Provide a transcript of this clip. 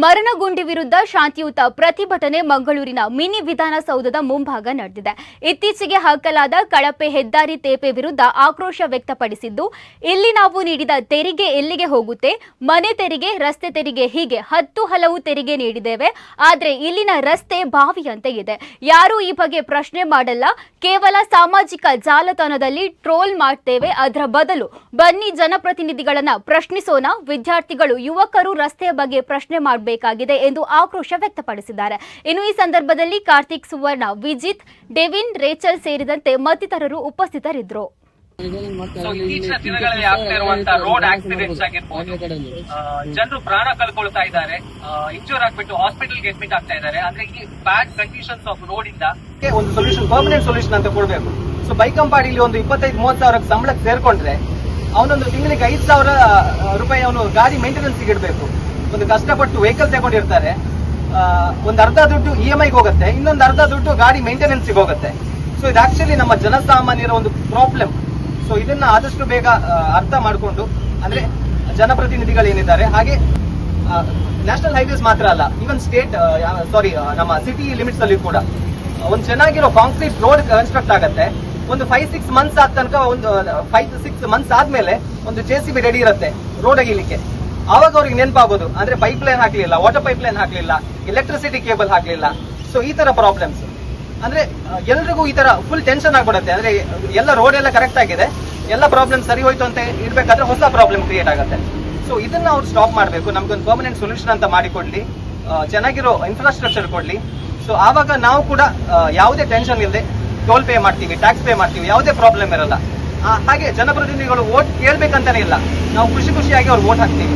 ಮರಣಗುಂಡಿ ವಿರುದ್ಧ ಶಾಂತಿಯುತ ಪ್ರತಿಭಟನೆ ಮಂಗಳೂರಿನ ಮಿನಿ ವಿಧಾನಸೌಧದ ಮುಂಭಾಗ ನಡೆದಿದೆ. ಇತ್ತೀಚೆಗೆ ಹಾಕಲಾದ ಕಳಪೆ ಹೆದ್ದಾರಿ ತೇಪೆ ವಿರುದ್ಧ ಆಕ್ರೋಶ ವ್ಯಕ್ತಪಡಿಸಿದ್ದು, ಇಲ್ಲಿ ನಾವು ನೀಡಿದ ತೆರಿಗೆ ಎಲ್ಲಿಗೆ ಹೋಗುತ್ತೆ, ಮನೆ ತೆರಿಗೆ, ರಸ್ತೆ ತೆರಿಗೆ ಹೀಗೆ ಹತ್ತು ಹಲವು ತೆರಿಗೆ ನೀಡಿದ್ದೇವೆ. ಆದರೆ ಇಲ್ಲಿನ ರಸ್ತೆ ಬಾವಿಯಂತೆ ಇದೆ. ಯಾರೂ ಈ ಬಗ್ಗೆ ಪ್ರಶ್ನೆ ಮಾಡಲ್ಲ. ಕೇವಲ ಸಾಮಾಜಿಕ ಜಾಲತಾಣದಲ್ಲಿ ಟ್ರೋಲ್ ಮಾಡ್ತೇವೆ. ಅದರ ಬದಲು ಬನ್ನಿ ಜನಪ್ರತಿನಿಧಿಗಳನ್ನ ಪ್ರಶ್ನಿಸೋಣ. ವಿದ್ಯಾರ್ಥಿಗಳು, ಯುವಕರು ರಸ್ತೆಯ ಬಗ್ಗೆ ಪ್ರಶ್ನೆ ಮಾಡಬೇಕಾಗಿದೆ ಎಂದು ಆಕ್ರೋಶ ವ್ಯಕ್ತಪಡಿಸಿದ್ದಾರೆ. ಇನ್ನು ಈ ಸಂದರ್ಭದಲ್ಲಿ ಕಾರ್ತಿಕ್ ಸುವರ್ಣ ವಿಜಿತ್ ಡೆವಿನ್ ರೇಚಲ್ ಸೇರಿದಂತೆ ಮತ್ತಿತರರು ಉಪಸ್ಥಿತರಿದ್ದರು. ಇತ್ತೀಚಿನ ದಿನಗಳಲ್ಲಿ ಆಗ್ತಾ ಇರುವಂತ ರೋಡ್ ಆಕ್ಸಿಡೆಂಟ್ಸ್ ಆಗಿರ್ಬೋದು ಜನರು ಪ್ರಾಣ ಕಳ್ಕೊಳ್ತಾ ಇದ್ದಾರೆ. ಇಂಜೂರ್ ಆಗ್ಬಿಟ್ಟು ಹಾಸ್ಪಿಟಲ್ಗೆ ಅಡ್ಮಿಟ್ ಆಗ್ತಾ ಇದ್ದಾರೆ. ಅಂದ್ರೆ ಈ ಬ್ಯಾಡ್ ಕಂಡೀಷನ್ಸ್ ಆಫ್ ರೋಡ್ ಇಂದ ಒಂದು ಸೊಲ್ಯೂಷನ್ ಪರ್ಮನೆಂಟ್ ಸೊಲ್ಯೂಷನ್ ಅಂತ ಕೊಡಬೇಕು. ಸೊ ಬೈಕಂಪಾಡಿಲಿ ಒಂದು ಇಪ್ಪತ್ತೈದು ಮೂವತ್ತು ಸಾವಿರ ಸಂಬಳಕ್ಕೆ ಸೇರ್ಕೊಂಡ್ರೆ ಅವನೊಂದು ತಿಂಗಳಿಗೆ ಐದು ಸಾವಿರ ರೂಪಾಯಿ ಅವನು ಗಾಡಿ ಮೇಂಟೆನೆನ್ಸ್ ಇಡಬೇಕು. ಒಂದು ಕಷ್ಟಪಟ್ಟು ವೆಹಿಕಲ್ ತಗೊಂಡಿರ್ತಾರೆ. ಒಂದು ಅರ್ಧ ದುಡ್ಡು ಇ ಎಂ ಐಗೆ ಹೋಗುತ್ತೆ, ಇನ್ನೊಂದು ಅರ್ಧ ದುಡ್ಡು ಗಾಡಿ ಮೇಂಟೆನೆನ್ಸ್ ಹೋಗುತ್ತೆ. ಸೊ ಇದು ಆಕ್ಚುಲಿ ನಮ್ಮ ಜನಸಾಮಾನ್ಯರ ಒಂದು ಪ್ರಾಬ್ಲಮ್ ಸೊ ಇದನ್ನ ಆದಷ್ಟು ಬೇಗ ಅರ್ಥ ಮಾಡಿಕೊಂಡು, ಅಂದ್ರೆ ಜನಪ್ರತಿನಿಧಿಗಳೇನಿದ್ದಾರೆ ಹಾಗೆ ನ್ಯಾಷನಲ್ ಹೈವೇಸ್ ಮಾತ್ರ ಅಲ್ಲ ಈವನ್ ಸ್ಟೇಟ್ ಸಾರಿ ನಮ್ಮ ಸಿಟಿ ಲಿಮಿಟ್ಸ್ ಅಲ್ಲಿ ಕೂಡ. ಒಂದು ಚೆನ್ನಾಗಿರೋ ಕಾಂಕ್ರೀಟ್ ರೋಡ್ ಕನ್ಸ್ಟ್ರಕ್ಟ್ ಆಗುತ್ತೆ. ಒಂದು ಫೈವ್ ಸಿಕ್ಸ್ ಮಂತ್ಸ್ ಆದ ತನಕ ಒಂದು ಫೈವ್ ಸಿಕ್ಸ್ ಮಂತ್ಸ್ ಆದ್ಮೇಲೆ ಒಂದು ಜೆ ಸಿ ಬಿ ರೆಡಿ ಇರುತ್ತೆ ರೋಡ್ ಅಗಿಲಿಕ್ಕೆ. ಆವಾಗ ಅವ್ರಿಗೆ ನೆನಪಾಗೋದು. ಅಂದ್ರೆ ಪೈಪ್ ಲೈನ್ ಹಾಕ್ಲಿಲ್ಲ ವಾಟರ್ ಪೈಪ್ ಲೈನ್ ಹಾಕ್ಲಿಲ್ಲ ಎಲೆಕ್ಟ್ರಿಸಿಟಿ ಕೇಬಲ್ ಹಾಕ್ಲಿಲ್ಲ. ಸೊ ಈ ತರ ಪ್ರಾಬ್ಲಮ್ಸ್ ಅಂದ್ರೆ ಎಲ್ರಿಗೂ ಈ ತರ ಫುಲ್ ಟೆನ್ಷನ್ ಆಗ್ಬಿಡುತ್ತೆ. ಅಂದ್ರೆ, ಎಲ್ಲ ರೋಡ್ ಎಲ್ಲ ಕರೆಕ್ಟ್ ಆಗಿದೆ. ಎಲ್ಲ ಪ್ರಾಬ್ಲಮ್ ಸರಿ ಹೋಯ್ತು ಅಂತ ಇರ್ಬೇಕಾದ್ರೆ ಹೊಸ ಪ್ರಾಬ್ಲಮ್ ಕ್ರಿಯೇಟ್ ಆಗುತ್ತೆ. ಸೊ ಇದನ್ನ ಅವ್ರು ಸ್ಟಾಪ್ ಮಾಡಬೇಕು. ನಮ್ಗೊಂದು ಪರ್ಮನೆಂಟ್ ಸೊಲ್ಯೂಷನ್ ಅಂತ ಮಾಡಿಕೊಡ್ಲಿ. ಚೆನ್ನಾಗಿರೋ ಇನ್ಫ್ರಾಸ್ಟ್ರಕ್ಚರ್ ಕೊಡ್ಲಿ. ಸೊ ಆವಾಗ ನಾವು ಕೂಡ ಯಾವುದೇ ಟೆನ್ಷನ್ ಇಲ್ಲದೆ ಟೋಲ್ ಪೇ ಮಾಡ್ತೀವಿ ಟ್ಯಾಕ್ಸ್ ಪೇ ಮಾಡ್ತೀವಿ, ಯಾವುದೇ ಪ್ರಾಬ್ಲಮ್ ಇರಲ್ಲ. ಹಾಗೆ ಜನಪ್ರತಿನಿಧಿಗಳು ವೋಟ್ ಕೇಳ್ಬೇಕಂತಾನೆ ಇಲ್ಲ. ನಾವು ಖುಷಿ ಖುಷಿಯಾಗಿ ಅವ್ರು ವೋಟ್ ಹಾಕ್ತೀವಿ.